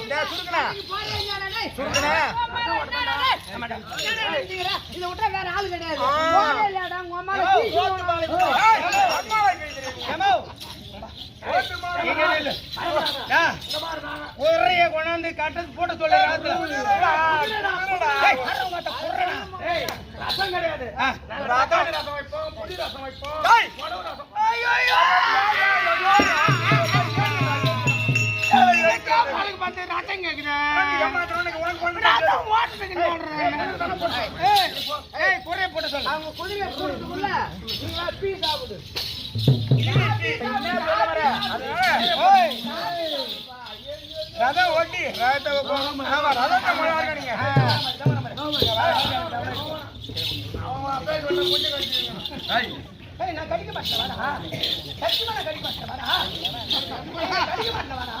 இதை விட்டா வேற நில்லு. கிடையாது உரைய கொண்டாந்து கட்டது போட்டு சொல்லு ரசம் கிடையாது. வைப்போம் புளி ரசம் வைப்போம் ரதம் ஓட்டி ரதத்தை வைப்போம். ஆமா, ரதத்தை முதல்ல ஆரம்பிங்க. ஏய். ஏய், நான் கடிக்க மாட்டேன்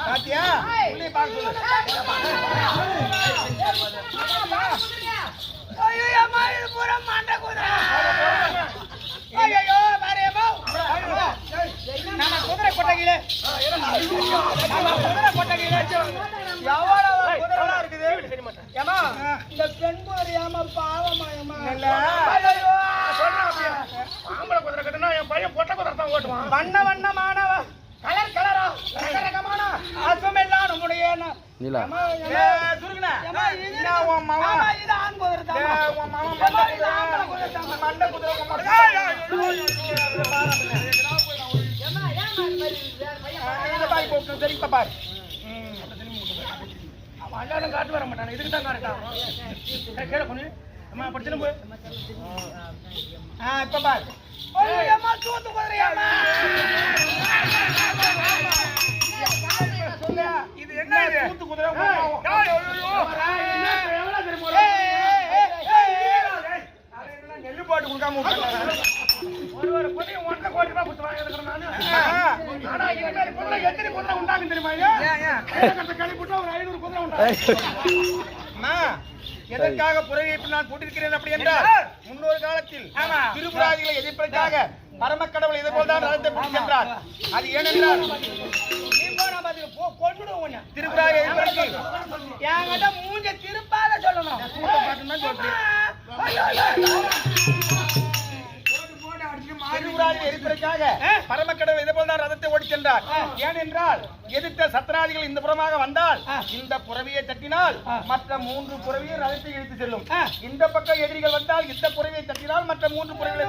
பாத்தியா? பூரா குதிரை. பாரு, கொட்டகையில. குதிரை கொட்டகையில இருக்குது? ஏம்மா, இந்த பெண் குதிரை ஏம்மா பாவமா, ஏம்மா? ஆம்பளை குதிரை கட்டுனா என் பையன் பொட்டை குதிரை தான் ஓட்டுவான் வண்ண வண்ணமான கலர் கலரா ரகரகமான அசுமெல்லாம் நம்முடைய ந- ஏம்மா, ஏம்மா, சுருக்குண்ணே. ஏம்மா, இது ஆமா, இது ஆண் குதிரை இது ஆம்பளை. மண்டை பாரு. அவன் காட்டு வர மாட்டான் இதுக்கு தான் காட்டான் கீழே அம்மா படிச்சு போய் ஆ இப்ப பாரு அம்மா, தூத்து. இது என்ன இது தூத்து குதிரை ஐயோ, ஐயோ. எவ்வளவு தெரியுமா ஒரு- கொடுக்காம. ஒரு ஒரு பொண்ணையும் ஒன்றரை கோடி ரூபாய் கொடுத்து வாங்கியிருக்கிறேன் நானு. எத்தனை தெரியுமா ஐயா? ஏன், ஏன்? கட்டை கழி போட்டா ஒரு ஐநூறு குதிரை உண்டாகும். எதற்காக புறவை இப்ப நான் கூட்டிருக்கிறேன் அப்படி என்றால் முன்னொரு காலத்தில் ஆமா. திருப்புராதிகளை எதிர்ப்பதற்காக பரமக்கடவுள் இது போல்தான் ரதத்தை பிடித்து சென்றார். அது ஏனென்றால் திருப்புராதி எதிர்ப்பதற்கு என்கிட்ட மூஞ்ச திருப்பாத சொல்லணும். திருப்புராதிகளை எதிர்ப்பதற்காக பரமக்கடவுள் இது போல்தான் ரதத்தை ஓடி சென்றார் ஏனென்றால் எதிர்த்த சத்ராதிகள் இந்த புறமாக வந்தால் இந்த புறவியை தட்டினால் மற்ற மூன்று புறவியை ரதத்தை இழுத்து செல்லும் இந்த பக்கம் எதிரிகள் வந்தால் இந்த புறவியை தட்டினால் மற்ற மூன்று புறவிகளை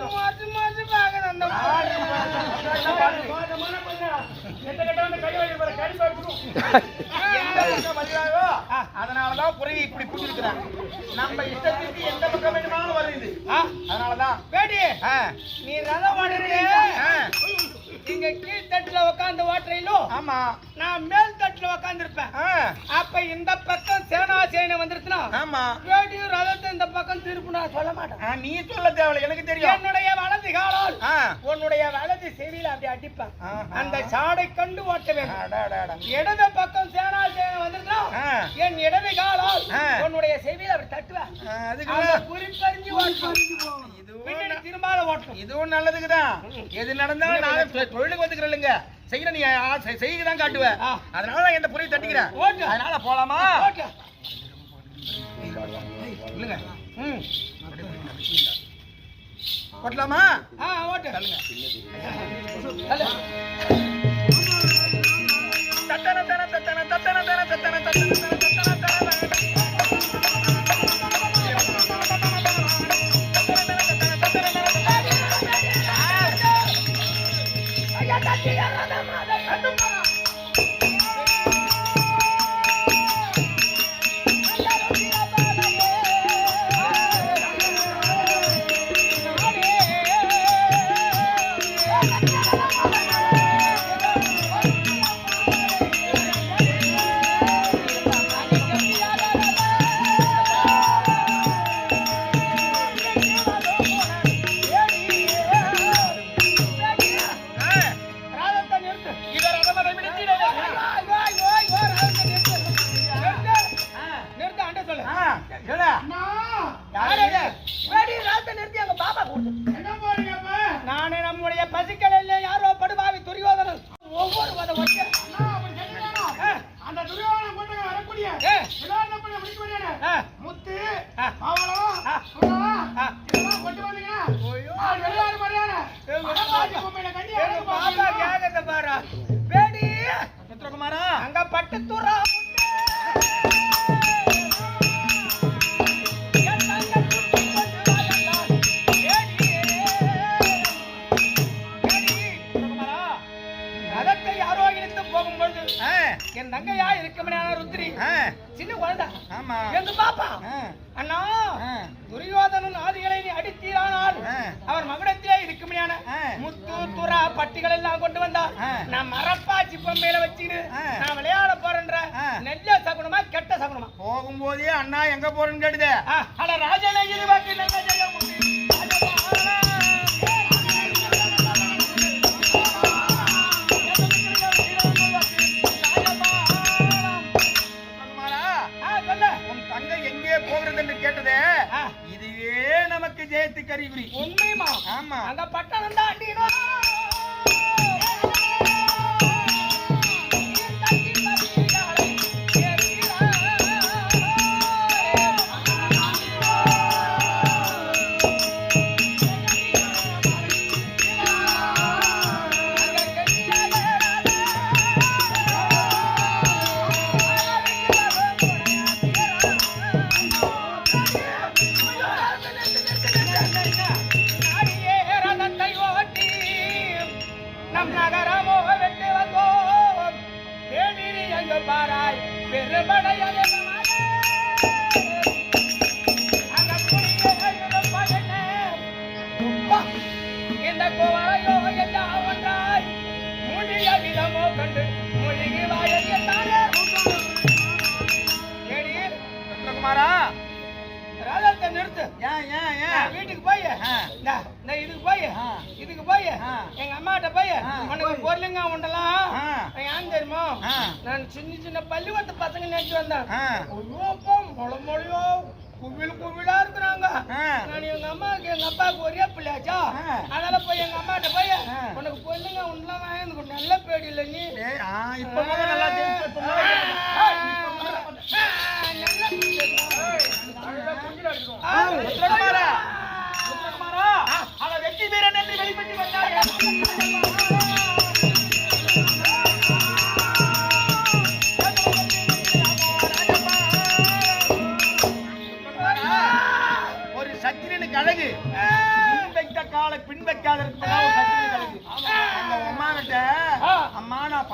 அதனாலதான் புறவி இப்படி கூட்டிருக்கிறார் நம்ம இஷ்டத்திற்கு எந்த பக்கம் வேணுமானாலும் வருது அதனாலதான் நீ ரதம் ஓடுறியே இங்க கீழ் தட்டுல உட்காந்து ஓட்டுறீங்களோ ஆமா. நான் மேல் தட்டுல உட்கார்ந்து இருப்பேன் அப்ப இந்த பக்கம் சேனா சேனை வந்துருச்சுன்னா ஆமா. பேடியும் ரதத்தை இந்த பக்கம் திருப்பு நான் சொல்ல மாட்டேன். நீ சொல்ல தேவையில்ல. எனக்கு தெரியும். என்னுடைய வலது காலால் ஆ, உன்னுடைய வலது செவியில அப்படி அடிப்பேன். அந்த சாடை கண்டு ஓட்ட வேண்டும். இடது பக்கம் சேனா சேனை வந்துருச்சுன்னா ஆ. என் இடது காலால் ஆ. உன்னுடைய செவியில அப்படி தட்டுவேன். குறிப்பறிஞ்சு ந- திரும்பாத ஓட்டணும் இதுவும் நல்லதுக்குதான் எது நடந்தாலும் நான் தொழிலுக்கு வந்துக்கிறேன் செய்யற நீ செய்து தான் காட்டுவ. ஆ. அதனால நான் இந்த புரிய தட்டிக்கிறேன். ஓட்டு. அதனால போலாமா? இல்லைங்க ம். ஓட்டலாமா ஆ ஓட்டு தத்தன தன தத்தன தத்தன தன தத்தன தத்தன. முத்து பவளம் சுடலாம் இதெல்லாம் கொண்டு வந்தீங்க. நான் எல்லாரும் பேடி சத்ரகுமாரா அங்க பட்டு துறா ஆ, என் தங்கையா இருக்குமே ருத்ரி சின்ன குழந்தை ஆமா எங்க பாப்பா அண்ணா. துரியோதனன் ஆதிகளை நீ அடித்தீரானால். அவர் மகுடத்திலே இருக்குமையான. முத்து துரா பட்டிகள் எல்லாம் கொண்டு வந்தா. நான் மரப்பாச்சி பொம்மையில வச்சுக்கிட்டு. நான் விளையாட போறேன்ற. நெல்ல சகுனமா கெட்ட சகுனமா போகும்போதே அண்ணா எங்க போறேன்னு கேட்டுதே. அட ராஜனை எதிர்பார்த்து நல்ல நம் நகரமோ வெட்டு வந்தோம். பாராய் பெருமடையவே தெரியுமா. நான் சின்ன சின்ன பள்ளிக்கூடத்து பசங்க நினைச்சு வந்தேன். ஐயோப்பா மொழ மொழியோ குவில் குவிலா இருக்கிறாங்க. நான் எங்க அம்மாவுக்கு எங்க அப்பாவுக்கு ஒரே பிள்ளையாச்சா. அதனால போய் எங்க அம்மாட்ட போய். உனக்கு பொருளுங்க உண்டலாம் எனக்கு நல்ல பேடி இல்லை நீ. இப்ப நல்லா நல்ல வெற்றி வீரன் என்று வெளிப்பட்டு வந்தாயே.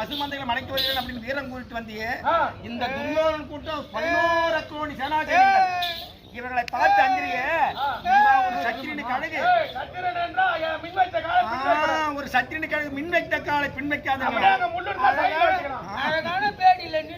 அம்மா நான் பசு மந்தைகளை மடக்கி வருகிறேன் அப்படின்னு வீரம் கூட்டிட்டு வந்தியே இந்த துரியோதனன் கூட்டம் பதினோரு கோடி சேனாதிபதிகள். இவர்களை பார்த்து அஞ்சிரியே ஒரு சத்திரன் ஆ, ஒரு சத்திரனுக்கு அழகு மின் வைத்த காலை பின் வைக்காத. அழகான பேடி இல்லை நீ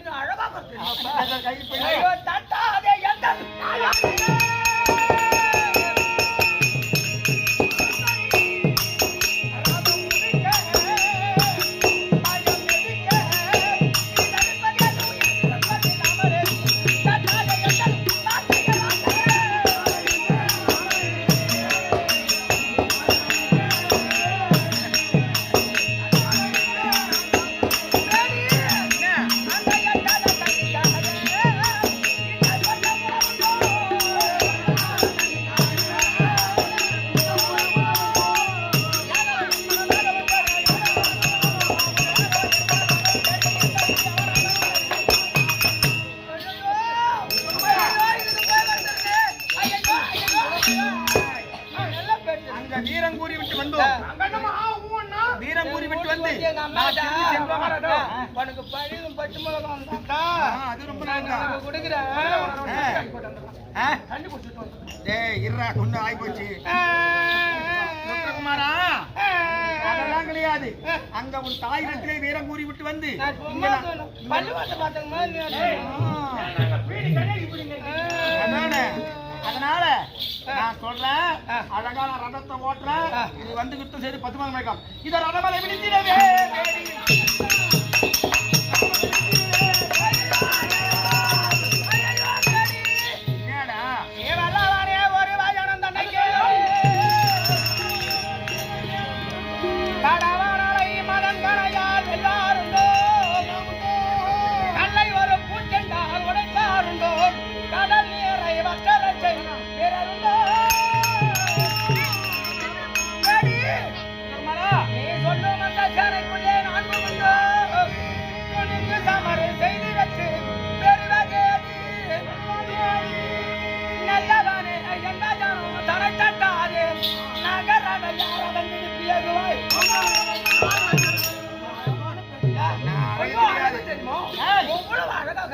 டேய் இருடா ஆகி போச்சு குமாரா அதெல்லாம் கிடையாது. அங்க உன் தாயிடத்திலே வீரம் கூறி விட்டு வந்து அதனால நான் சொல்றேன் அழகான ரதத்தை ஓட்டுறேன். இது வந்து சரி பத்து மாதம் மயக்கம் இத ரதமலை விடுத்திடவே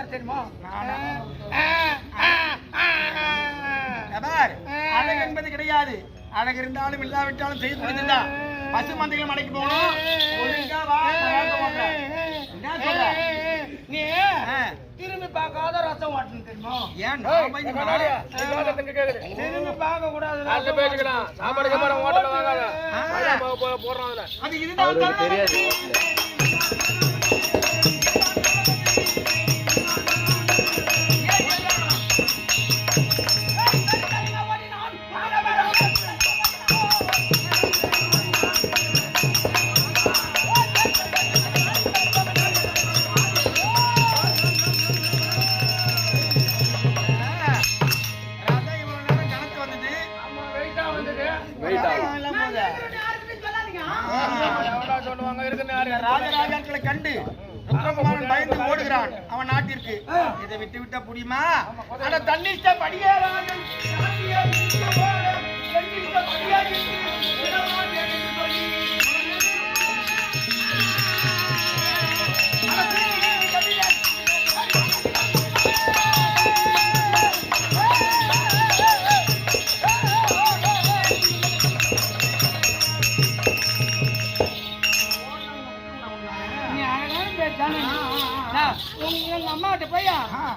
தெரியுமா? நானா? ஆ, ஆ, ஆ, ஆ. எபார், அழகு என்பது கிடையாது. அழகு இருந்தாலும் இல்லாவிட்டாலும் செய்து முடிஞ்சுதான் பசு மந்தைகளும் அடைக்கு போகணும் ஒழுங்கா வா நான் வாழ்க்கை ஓட்டுறேன். என்ன சொல்ற? நீ ஆ. திரும்பி பார்க்காத ரசம் ஓட்டணும் தெரியுமா? ஏன் திரும்பி பார்க்க கூடாது நல்ல பேசிக்கலாம் சாப்பாடு இதை விட்டு விட்ட புரியுமா ஆனா தன்னிஷ்ட படியேறாமல்